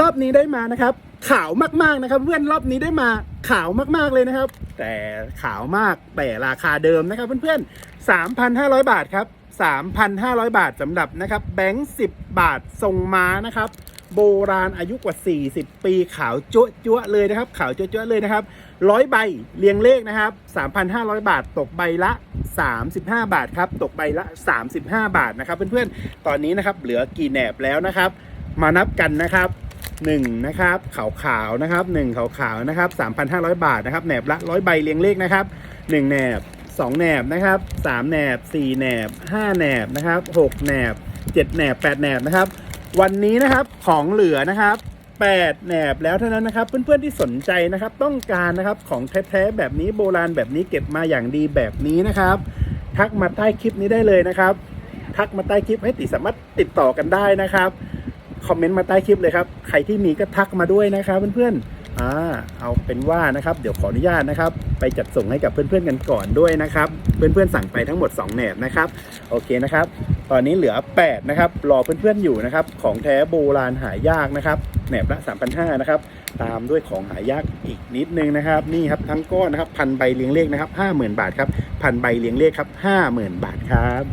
รอบนี้ได้มานะครับ ขาวมากๆนะครับ เพื่อนรอบนี้ได้มาขาวมากๆเลยนะครับ แต่ขาวมากแต่ราคาเดิมนะครับ เพื่อนๆ3,500บาทครับ3,500บาทสำหรับนะครับแบงค์10บาททรงม้านะครับ โบราณอายุกว่า 40 ปีขาวจั๊วจั๊วๆเลยนะครับ ขาวจั๊วจั๊วๆเลยนะครับร้อยใบเรียงเลขนะครับ 3,500 บาทตกใบละ 35 บาทครับ ตกใบละ 35 บาทนะครับ เพื่อนๆ ตอนนี้นะครับเหลือกี่แหนบแล้วนะครับ มานับกันนะครับ 1นะครับขาวขาวๆนะครับ1ขาวขาวๆนะครับ3,500 บาทนะครับแหนบละร้อยใบเรียงเลขนะครับ1แหนบ2แหนบนะครับ3แหนบ4แหนบ5แหนบนะครับ6แหนบ7แหนบ8แหนบนะครับ วันนี้นะครับของเหลือนะครับ8แหนบแล้วเท่านั้นนะครับ เพื่อนๆที่สนใจนะครับ ต้องการนะครับของแท้ๆแบบนี้โบราณแบบนี้เก็บมาอย่างดีแบบนี้นะครับ ทักมาใต้คลิปนี้ได้เลยนะครับ ทักมาใต้คลิปให้ติสามารถติดต่อกันได้นะครับ คอมเมนต์มาใต้คลิปเลยครับ ใครที่มีก็ทักมาด้วยนะครับเพื่อนๆอ่าเอาเป็นว่านะครับ เดี๋ยวขออนุญาตนะครับ ไปจัดส่งให้กับเพื่อนๆกันก่อนด้วยนะครับ เพื่อนๆสั่งไปทั้งหมด 2แหนบนะครับ โอเคนะครับ ตอนนี้เหลือ 8 นะครับ รอเพื่อนๆอยู่นะครับ ของแท้โบราณหายากนะครับ แหนบละ3,500นะครับ ตามด้วยของหายากอีกนิดนึงนะครับ นี่ครับทั้งก้อนนะครับพันใบเลี้ยงเลขนะครับ 50,000 บาทครับพันใบเลี้ยงเลขครับ 50,000 บาทครับ